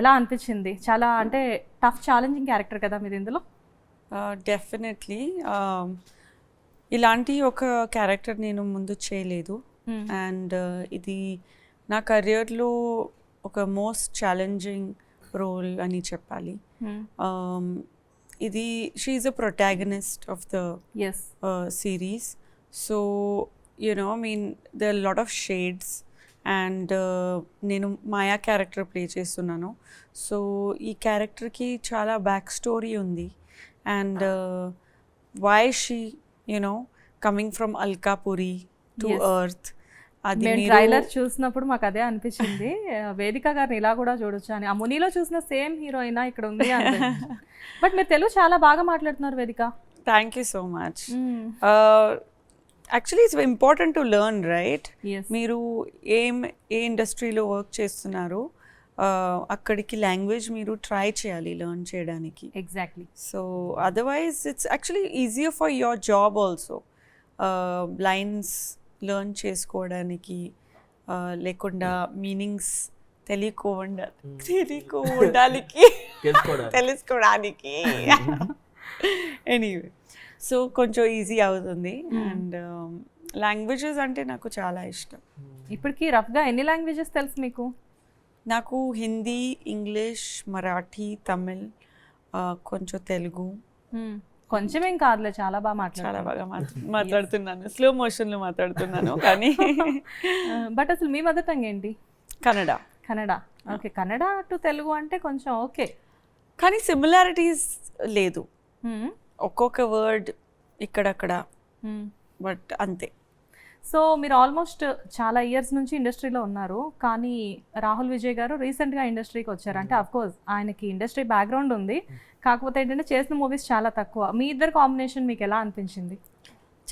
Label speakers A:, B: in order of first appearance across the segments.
A: ఎలా అనిపించింది? చాలా అంటే టఫ్ ఛాలెంజింగ్ క్యారెక్టర్ కదా మీరు ఇందులో?
B: డెఫినెట్లీ ఇలాంటి ఒక క్యారెక్టర్ నేను ముందు చేయలేదు.
A: Hmm.
B: అండ్ ఇది నా కెరియర్లో ఒక మోస్ట్ ఛాలెంజింగ్ రోల్ అని చెప్పాలి.
A: Hmm.
B: Um, ఇది she a protagonist of the series so you know mean the lot of shades and నేను మాయా క్యారెక్టర్ ప్లే చేస్తున్నాను. సో ఈ క్యారెక్టర్కి చాలా బ్యాక్ స్టోరీ ఉంది. And why she you know coming from Alkapuri to. Earth అది
A: మేము trailer చూసినప్పుడు మాకు అదే అనిపించింది. వేదిక గారిని ఇలా కూడా చూడొచ్చు అని. ఆ మునిలో చూసిన సేమ్ హీరోయిన్ ఇక్కడ ఉంది బట్ మీరు తెలుగు చాలా బాగా మాట్లాడుతున్నారు Vedika.
B: Thank you so much actually it's important to learn right మీరు ఏం ఏ ఇండస్ట్రీలో వర్క్ చేస్తున్నారు అక్కడికి లాంగ్వేజ్ మీరు ట్రై చేయాలి లెర్న్ చేయడానికి.
A: Exactly
B: so otherwise it's actually easier for your job also lines learn చేసుకోవడానికి లేకుండా మీనింగ్స్ తెలియకుండా తెలియకోవడానికి.
C: తెలుసుకోవడానికి.
B: తెలుసుకోవడానికి. ఎనీవే సో కొంచెం ఈజీ అవుతుంది. అండ్ లాంగ్వేజెస్ అంటే నాకు చాలా ఇష్టం.
A: ఇప్పటికి రఫ్గా ఎన్ని లాంగ్వేజెస్ తెలుసు మీకు?
B: నాకు హిందీ ఇంగ్లీష్ మరాఠీ తమిళ్ కొంచెం తెలుగు.
A: Hmm. కొంచెమేం కాదులే చాలా బాగా
B: చాలా
A: మాట్లాడారు
B: బాగా మాట్లా- మాట్లాడుతున్నాను. స్లో మోషన్లో మాట్లాడుతున్నాను కానీ
A: బట్ అసలు మీ మదర్ టంగ్ ఏంటి?
B: కన్నడ.
A: కన్నడ. ఓకే కన్నడ టు తెలుగు అంటే కొంచెం ఓకే.
B: కానీ సిమిలారిటీస్ లేదు.
A: Hmm.
B: ఒక్కొక్క వర్డ్ ఇక్కడక్కడ.
A: Hmm.
B: బట్ అంతే.
A: సో మీరు ఆల్మోస్ట్ చాలా ఇయర్స్ నుంచి ఇండస్ట్రీలో ఉన్నారు. కానీ రాహుల్ విజయ్ గారు రీసెంట్గా ఇండస్ట్రీకి వచ్చారు. అంటే కోర్స్ ఆయనకి ఇండస్ట్రీ బ్యాక్గ్రౌండ్ ఉంది. కాకపోతే ఏంటంటే చేసిన మూవీస్ చాలా తక్కువ. మీ ఇద్దరు కాంబినేషన్ మీకు ఎలా అనిపించింది?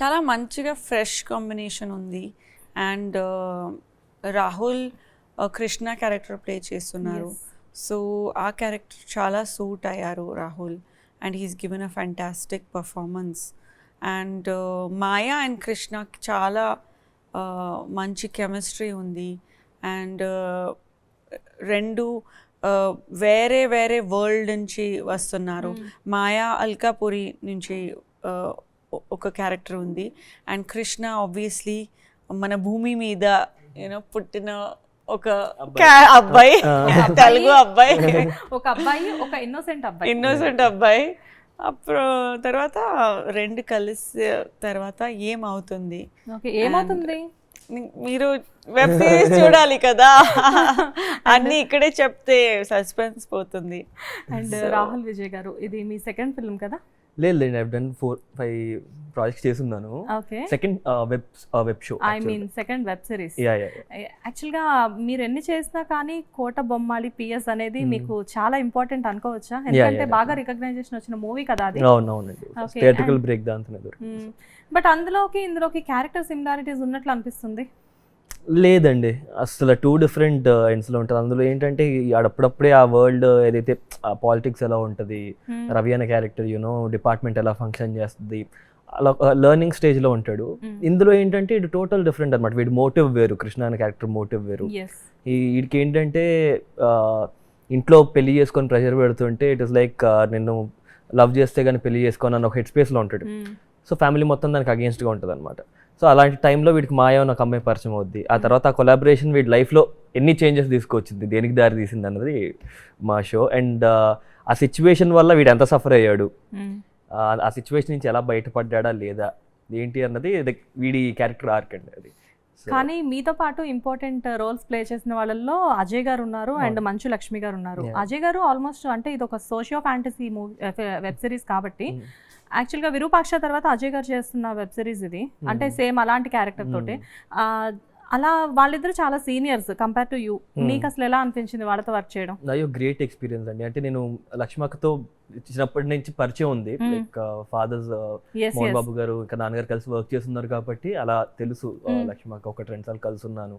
B: చాలా మంచిగా ఫ్రెష్ కాంబినేషన్ ఉంది. And Rahul uh, Krishna character play చేస్తున్నారు. సో ఆ క్యారెక్టర్ చాలా సూట్ అయ్యారు Rahul. And he's given a fantastic performance and Maya and కృష్ణకి చాలా uh, మంచి కెమిస్ట్రీ ఉంది. అండ్ రెండు uh, వేరే వేరే వరల్డ్ నుంచి వస్తున్నారు. మాయా అల్కాపురి నుంచి uh, ఒక క్యారెక్టర్ ఉంది. అండ్ కృష్ణ ఆబ్వియస్లీ మన భూమి మీద యూనో పుట్టిన ఒక అబ్బాయి. తెలుగు అబ్బాయి.
A: ఒక అబ్బాయి ఒక ఇన్నోసెంట్ అబ్బాయి.
B: ఇన్నోసెంట్ అబ్బాయి. అప్పుడు తర్వాత రెండు కలిసి తర్వాత ఏమవుతుంది?
A: ఓకే ఏమవుతుంది?
B: మీరు వెబ్ సిరీస్ చూడాలి కదా. అన్ని ఇక్కడే చెప్తే సస్పెన్స్ పోతుంది.
A: అండ్ రాహుల్ విజయ్ గారు ఇది మీ సెకండ్ ఫిల్మ్ కదా?
C: లేదు లేదు I done four five projects చేస్తున్నాను.
A: Okay
C: second web web show
A: I mean second web series యాక్చువల్గా మీరు ఎన్ని చేసినా కానీ కోట బొమ్మాలి పిఎస్ అనేది మీకు చాలా ఇంపార్టెంట్ అనుకోవచ్చా? ఎందుకంటే బాగా రికగ్నైజేషన్ వచ్చిన మూవీ కదా అది.
C: అవును అవునండి
A: Okay,
C: థియేటికల్
A: and-
C: బ్రేక్ దాంతో
A: బట్ అందులోకి ఇందులోకి క్యారెక్టర్ సిమిలారిటీస్ ఉన్నట్లు అనిపిస్తుంది?
C: లేదండి. అసలు టూ డిఫరెంట్ ఎండ్స్లో ఉంటుంది. అందులో ఏంటంటే అప్పుడప్పుడే ఆ వరల్డ్ ఏదైతే పాలిటిక్స్ ఎలా ఉంటుంది
A: Hmm.
C: రవి అనే క్యారెక్టర్ యూనో డిపార్ట్మెంట్ ఎలా ఫంక్షన్ చేస్తుంది అలా లెర్నింగ్ స్టేజ్లో ఉంటాడు.
A: Hmm.
C: ఇందులో ఏంటంటే ఇది టోటల్ డిఫరెంట్ అనమాట వీడి మోటివ్ వేరు కృష్ణ అనే క్యారెక్టర్ మోటివ్ వేరు. వీడికి ఏంటంటే ఇంట్లో పెళ్ళి చేసుకొని ప్రెషర్ పెడుతుంటే ఇట్ ఇస్ లైక్ నిన్ను లవ్ చేస్తే కానీ పెళ్ళి చేసుకోని అని ఒక హెడ్ స్పేస్లో ఉంటాడు. సో ఫ్యామిలీ మొత్తం దానికి అగేన్స్ట్గా ఉంటుంది అనమాట సో అలాంటి టైంలో వీడికి మాయ ఒక అమ్మాయి పరిచయం అవుద్ది. ఆ తర్వాత ఆ కొలాబరేషన్ వీడి లైఫ్లో ఎన్ని చేంజెస్ తీసుకొచ్చింది? దేనికి దారి తీసింది అన్నది మా షో అండ్ ఆ సిచ్యువేషన్ వల్ల వీడు ఎంత సఫర్ అయ్యాడు? ఆ, సిచ్యువేషన్ నుంచి ఎలా బయటపడ్డా లేదా? ఏంటి అన్నది వీడి క్యారెక్టర్ ఆర్క్ అండి అది.
A: కానీ మీతో పాటు ఇంపార్టెంట్ రోల్స్ ప్లే చేసిన వాళ్ళల్లో అజయ్ గారు ఉన్నారు అండ్ మంచు లక్ష్మి గారు ఉన్నారు. అజయ్ గారు ఆల్మోస్ట్ అంటే ఇది ఒక socio fantasy movie web series కాబట్టి. యాక్చువల్గా విరూపాక్ష తర్వాత అజయ్ గారు చేస్తున్న వెబ్ సిరీస్ ఇది. అంటే సేమ్ అలాంటి క్యారెక్టర్ తోటి. అలా వాళ్ళిద్దరు చాలా సీనియర్స్ కంపేర్ టు యూ. మీకు అసలు ఎలా అనిపించింది వాళ్ళతో వర్క్ చేయడం?
C: అయ్యో గ్రేట్ ఎక్స్పీరియన్స్ అండి. అంటే నేను లక్ష్మక్కతో చిన్నప్పటి నుంచి పరిచయం ఉంది. లైక్ ఫాదర్స్ మోహన్ బాబు గారు ఇంకా నాన్నగారు కలిసి వర్క్ చేస్తున్నారు కాబట్టి అలా తెలుసు. లక్ష్మక్క ఒక రెండు సార్లు కలిసి ఉన్నాను.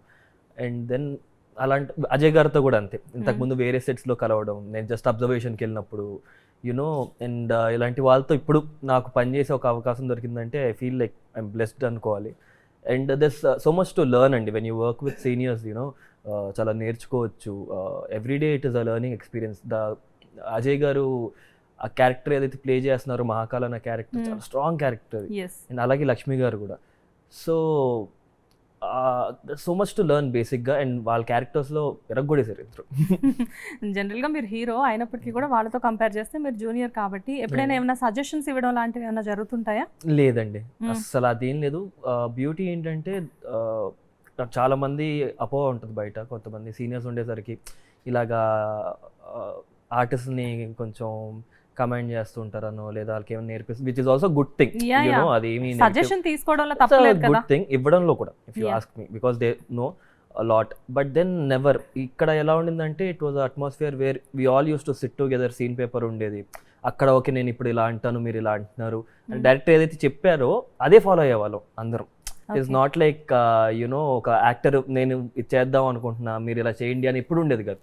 C: అండ్ దెన్ అలాంటి అజయ్ గారితో కూడా అంతే. ఇంతకు ముందు వేరే సెట్స్లో కలవడం నేను జస్ట్ అబ్జర్వేషన్కి వెళ్ళినప్పుడు యునో అండ్ ఇలాంటి వాళ్ళతో ఇప్పుడు నాకు పనిచేసే ఒక అవకాశం దొరికిందంటే I feel like I'm blessed అనుకోవాలి. And there's so much to learn అండి. When you work with seniors you know uh, చాలా నేర్చుకోవచ్చు. Everyday it is a learning experience the Ajay garu ఆ క్యారెక్టర్ ఏదైతే ప్లే చేస్తున్నారో మహాకాల్ అన్న క్యారెక్టర్. చాలా strong character and అలాగే లక్ష్మి గారు కూడా. So so much to learn బేసిక్గా అండ్ వాళ్ళ క్యారెక్టర్స్లో ఎరగొడేసారు ఇద్దరు.
A: జనరల్గా మీరు హీరో అయినప్పటికీ కూడా వాళ్ళతో కంపేర్ చేస్తే మీరు జూనియర్ కాబట్టి ఎప్పుడైనా ఏమైనా సజెషన్స్ ఇవ్వడం లాంటివి ఏమైనా జరుగుతుంటాయా?
C: లేదండి.
A: Hmm.
C: అస్సలు అదేం లేదు. బ్యూటీ ఏంటంటే చాలా మంది అపో ఉంటుంది బయట. కొంతమంది సీనియర్స్ ఉండేసరికి ఇలాగా ఆర్టిస్ట్ని కొంచెం కమెంట్ చేస్తుంటారనో లేదా వాళ్ళకి ఏమైనా నేర్పిస్తుంది which is also good thing
A: yeah.
C: అది ఏమి
A: సజెషన్ తీసుకోవడంలో తప్పలేదు కదా
C: గుడ్ థింగ్ ఇవ్వడంలో కూడా if you. Ask me because they know lot but then never ఇక్కడ ఎలా ఉండిందంటే it was atmosphere where we all use to sit together scene paper ఉండేది అక్కడ ఓకే నేను ఇప్పుడు ఇలా అంటాను మీరు ఇలా అంటున్నారు
A: Hmm.
C: డైరెక్టర్ ఏదైతే చెప్పారో అదే ఫాలో అయ్యేవాళ్ళం అందరం it's. Not like you know ఒక యాక్టర్ నేను ఇది చేద్దాం అనుకుంటున్నా మీరు ఇలా చేయండి అని ఎప్పుడు ఉండేది కాదు.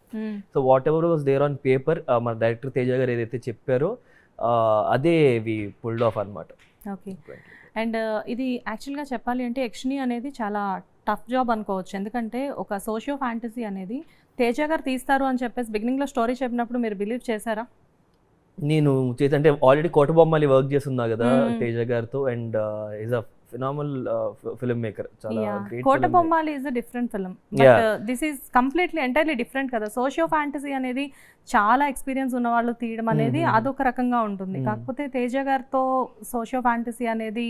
C: So whatever was there on paper మన డైరెక్టర్ తేజ గారు ఏదైతే చెప్పారో uh, అదే వి పుల్డ్ ఆఫ్ అనమాట
A: ఓకే అండ్ ఇది యాక్చువల్గా చెప్పాలి అంటే యక్షిని అనేది చాలా టఫ్ జాబ్ అనుకోవచ్చు ఎందుకంటే ఒక సోషియో ఫ్యాంటసీ అనేది తేజ గారు తీస్తారు అని చెప్పేసి బిగినింగ్లో స్టోరీ చెప్పినప్పుడు మీరు బిలీవ్ చేశారా
C: నేను చేసి అంటే ఆల్రెడీ కోట బొమ్మలి వర్క్ చేస్తున్నా కదా
A: Hmm.
C: తేజ గారితో and is a phenomenal film maker చాలా great
A: Kota Bommali is a different film
C: Yeah.
A: But this is completely entirely different కదా. సోషియో ఫ్యాంటసీ అనేది చాలా ఎక్స్పీరియన్స్ ఉన్న వాళ్ళు తీయడం అనేది
C: Mhm.
A: అదొక రకంగా ఉంటుంది.
C: Mhm.
A: కాకపోతే తేజ గారితో సోషియో ఫ్యాంటసీ అనేది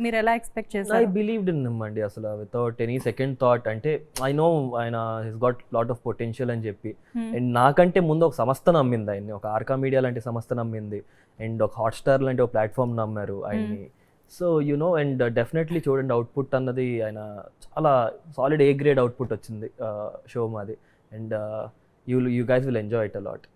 A: మీరు ఎలా ఎక్స్పెక్ట్
C: ఐ
A: చేశారు?
C: బిలీవ్డ్ ఇన్ హిమ్ అండి అసలు. వితౌట్ ఎనీ సెకండ్ థాట్ అంటే ఐ నో ఆయన his got lot of potential అని చెప్పి. అండ్ నాకంటే ముందు ఒక సంస్థ నమ్మింది ఆయన్ని. ఒక ఆర్కా మీడియా లాంటి సంస్థ నమ్మింది. అండ్ ఒక హాట్స్టార్ లాంటి ఒక ప్లాట్ఫామ్ నమ్మారు ఆయన్ని. So you know and definitely చూడండి అవుట్పుట్ అన్నది ఆయన చాలా సాలిడ్ ఏ గ్రేడ్ అవుట్పుట్ వచ్చింది షో మాది. And you you guys will enjoy it a lot